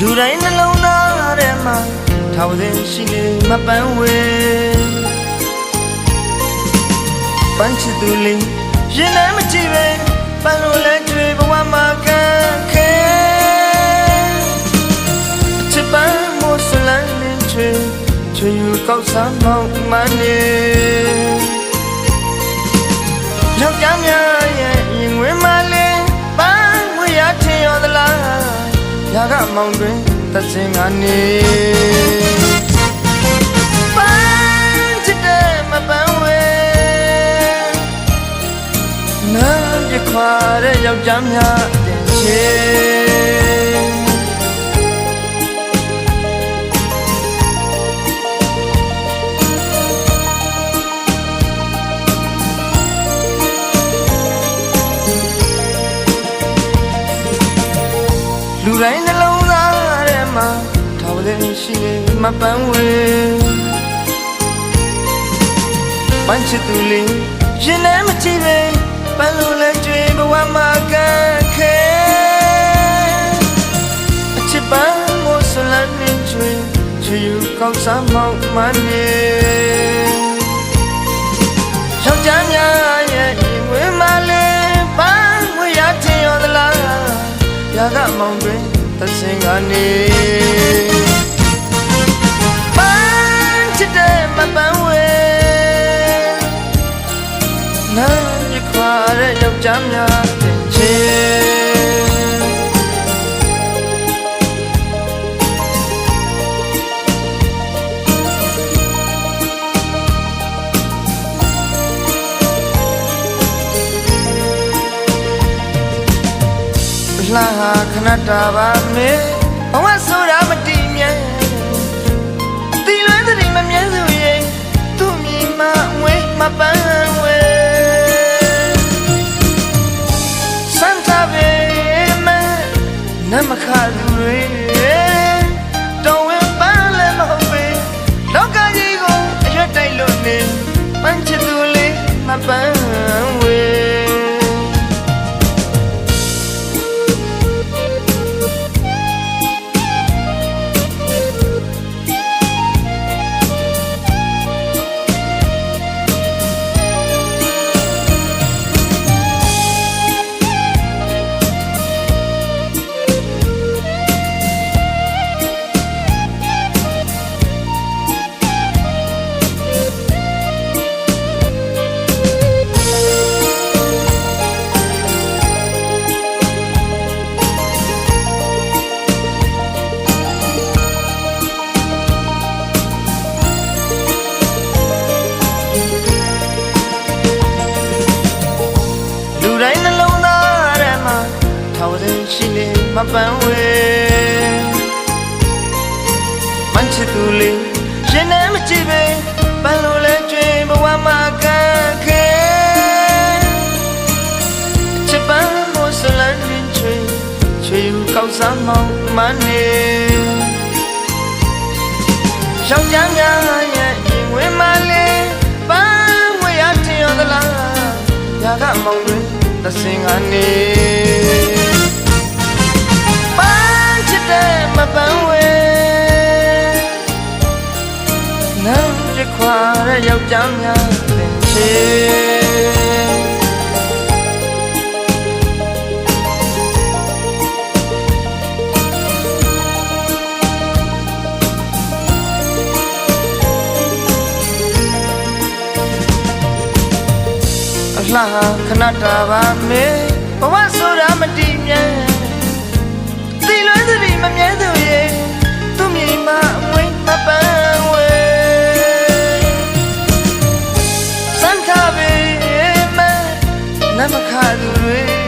တိုင်းနှလုံးသားထဲမှာထောင်စင်ရှိနေမပန်းဝေပန်းချစ်သူလေးရင်ထဲမကြည့်ပဲပန်းလိုလဲကြွေဘဝမှာကန်းခဲချစ်ပန်းမို့ဆလန်းနေချွေချွေယူကောက်စားမောင်းမနေယောက်ျားများ ကမောင်တွင်သက်စင်ကနေပန်းချစ်တဲ့မပန်းဝေနာပြခွာတဲ့ယောက်ျားများတင်ချေ လူတိုင်းနှလုံးသားထဲမှာထောင်တဲ့ရှိနေမပန်းဝေပန်းချစ်သူလေးရင်ထဲမကြည့်ပဲပန်းလိုလဲကြွေဘဝမှာကန်းခဲအချစ်ပန်းမို့ဆလန်းနေကြွေချီယူကောက်စားမောင်းမနေယောက်ျားများ ရာကမောင်တွင်သစင်ကနေပန်းချစ်တဲ့မပန်းဝဲနားရခွာတဲ့ယောက်ျားများတင် လှဟာခဏတာပါမေဘဝဆိုတာမတည်မြဲတီလွဲတဲ့မမြဲစုရဲ့သူ့မြင်မဝဲမပန်း ရှိနေမပန်းဝေမန်ချစ်သူလေးရင်ထဲမကြည့်ပဲပန်းလိုလဲကျွေးဘဝမှာကန်းခဲအချစ်ပန်းမို့ဆလန်းရင်ချွေချွေယူကောက်စားမောင်းမနေယောက်ျားများရဲ့ရင်ဝင်မလေးပန်းဝေရထင်ရသလားရာကမောင်တွင်သစင်ကနေ ပန်းဝေနမ်းပြခွာတဲ့ယောက်ျားများသင်ချေအလှဟာခဏတာပါမေဘဝဆိုတာမတည်မြဲသီလွဲသတိ kalbe